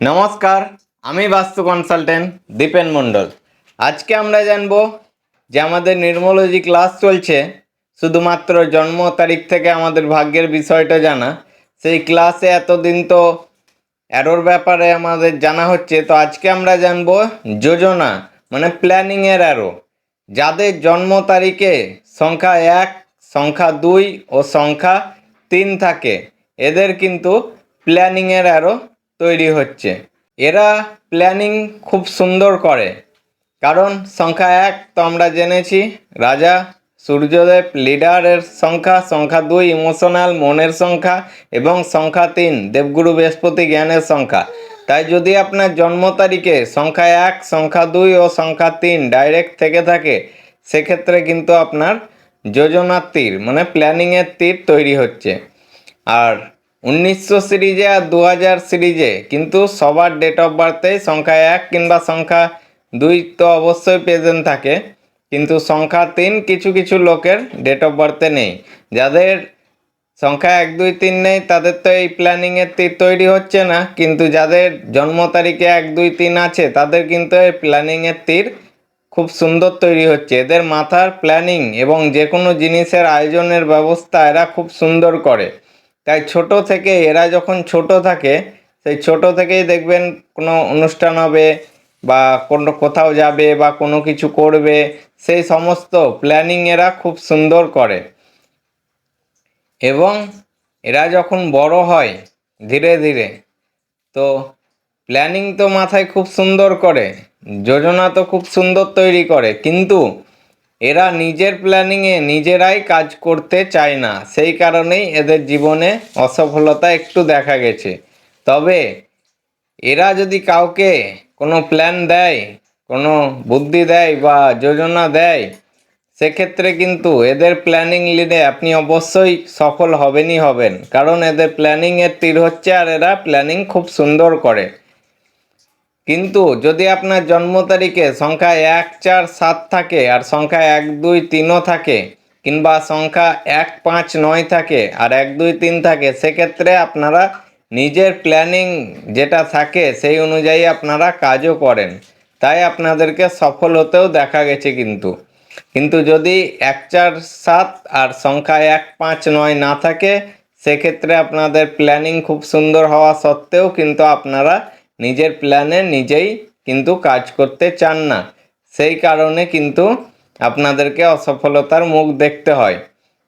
নমস্কার, আমি বাস্তু কনসালটেন্ট দীপেন মণ্ডল। আজকে আমরা জানব যে আমাদের নির্মোলজি ক্লাস চলছে, শুধুমাত্র জন্ম তারিখ থেকে আমাদের ভাগ্যের বিষয়টা জানা। সেই ক্লাসে এতদিন তো অ্যারোর ব্যাপারে আমাদের জানা হচ্ছে, তো আজকে আমরা জানব যোজনা মানে প্ল্যানিংয়ের অ্যারো যাদের জন্ম তারিখে সংখ্যা এক, সংখ্যা দুই ও সংখ্যা তিন থাকে, এদের কিন্তু প্ল্যানিংয়ের অ্যারো তৈরি হচ্ছে। এরা প্ল্যানিং খুব সুন্দর করে। কারণ সংখ্যা এক তো আমরা জেনেছি, রাজা সূর্যদেব লিডারের সংখ্যা সংখ্যা দুই ইমোশনাল মনের সংখ্যা, এবং সংখ্যা তিন, দেবগুরু বৃহস্পতি জ্ঞানের সংখ্যা। তাই যদি আপনার জন্ম তারিখে সংখ্যা এক, সংখ্যা দুই ও সংখ্যা তিন ডাইরেক্ট থেকে থাকে, সেক্ষেত্রে কিন্তু আপনার যোজনার তীর মানে প্ল্যানিংয়ের তীর তৈরি হচ্ছে। আর উনিশশো সিরিজে আর দু হাজার সিরিজে, কিন্তু সবার ডেট অফ বার্থে সংখ্যা এক কিংবা সংখ্যা দুই তো অবশ্যই প্রেজেন্ট থাকে। কিন্তু সংখ্যা তিন কিছু কিছু লোকের ডেট অফ বার্থে নেই। যাদের সংখ্যা এক, দুই, তিন নেই, তাদের তো এই প্ল্যানিংয়ের তীর তৈরি হচ্ছে না। কিন্তু যাদের জন্ম তারিখে এক, দুই, তিন আছে, তাদের কিন্তু এই প্ল্যানিংয়ের তীর খুব সুন্দর তৈরি হচ্ছে। এদের মাথার প্ল্যানিং এবং যে কোনো জিনিসের আয়োজনের ব্যবস্থা এরা খুব সুন্দর করে। তাই ছোট থেকে এরা যখন ছোট থাকে, সেই ছোট থেকেই দেখবেন কোনো অনুষ্ঠান হবে বা কোনো কোথাও যাবে বা কোনো কিছু করবে, সেই সমস্ত প্ল্যানিং এরা খুব সুন্দর করে। এবং এরা যখন বড় হয় ধীরে ধীরে, তো প্ল্যানিং তো মাথায় খুব সুন্দর করে, যোজনা তো খুব সুন্দর তৈরি করে, কিন্তু এরা নিজের প্ল্যানিংয়ে নিজেরাই কাজ করতে চায় না। সেই কারণেই এদের জীবনে অসফলতা একটু দেখা গেছে। তবে এরা যদি কাউকে কোনো প্ল্যান দেয়, কোনো বুদ্ধি দেয় বা যোজনা দেয়, সেক্ষেত্রে কিন্তু এদের প্ল্যানিং লিডে আপনি অবশ্যই সফল হবেনই হবেন। কারণ এদের প্ল্যানিংয়ের তীর হচ্ছে আর এরা প্ল্যানিং খুব সুন্দর করে। কিন্তু যদি আপনার জন্ম তারিখে সংখ্যা এক, চার, সাত থাকে আর সংখ্যা এক, দুই, তিনও থাকে কিংবা সংখ্যা এক, পাঁচ, নয় থাকে আর এক, দুই, তিন থাকে, সেক্ষেত্রে আপনারা নিজের প্ল্যানিং যেটা থাকে সেই অনুযায়ী আপনারা কাজও করেন। তাই আপনাদেরকে সফল হতেও দেখা গেছে কিন্তু। কিন্তু যদি এক, চার, সাত আর সংখ্যা এক, পাঁচ, নয় না থাকে, সেক্ষেত্রে আপনাদের প্ল্যানিং খুব সুন্দর হওয়া সত্ত্বেও কিন্তু আপনারা নিজের প্ল্যানে নিজেই কিন্তু কাজ করতে চান না। সেই কারণে কিন্তু আপনাদেরকে অসফলতার মুখ দেখতে হয়।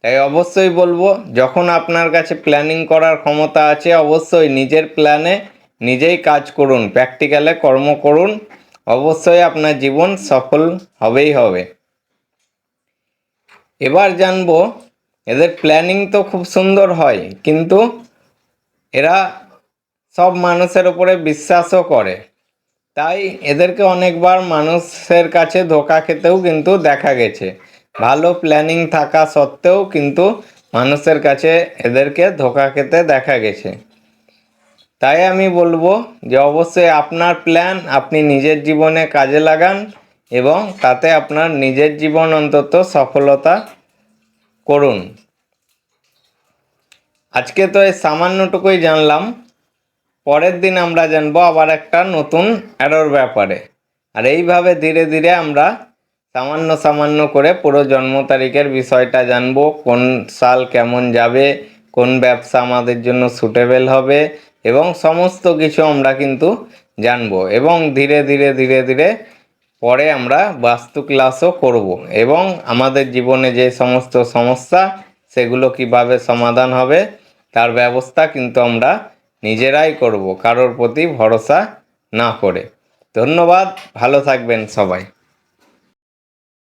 তাই অবশ্যই বলব, যখন আপনার কাছে প্ল্যানিং করার ক্ষমতা আছে, অবশ্যই নিজের প্ল্যানে নিজেই কাজ করুন প্র্যাকটিক্যালে কর্ম করুন। অবশ্যই আপনার জীবন সফল হবেই হবে। এবার জানব, এদের প্ল্যানিং তো খুব সুন্দর হয়, কিন্তু এরা সব মানুষের উপরে বিশ্বাসও করে। তাই এদেরকে অনেকবার মানুষের কাছে ধোকা খেতেও কিন্তু দেখা গেছে। ভালো প্ল্যানিং থাকা সত্ত্বেও কিন্তু মানুষের কাছে এদেরকে ধোকা খেতে দেখা গেছে। তাই আমি বলব যে অবশ্যই আপনার প্ল্যান আপনি নিজের জীবনে কাজে লাগান এবং তাতে আপনার নিজের জীবন অন্তত সফলতা করুন। আজকে তো এই সামান্যটুকুই জানলাম। পরের দিন আমরা জানব আবার একটা নতুন অ্যারোর ব্যাপারে। আর এইভাবে ধীরে ধীরে আমরা সামান্য সামান্য করে পুরো জন্ম তারিখের বিষয়টা জানব, কোন সাল কেমন যাবে, কোন ব্যবসা আমাদের জন্য সুটেবেল হবে এবং সমস্ত কিছু আমরা কিন্তু জানব এবং ধীরে ধীরে ধীরে ধীরে পরে আমরা বাস্তু ক্লাসও করব এবং আমাদের জীবনে যে সমস্ত সমস্যা, সেগুলো কীভাবে সমাধান হবে, তার ব্যবস্থা কিন্তু আমরা নিজেরাই করব কারোর প্রতি ভরসা না করে। ধন্যবাদ ভালো থাকবেন সবাই।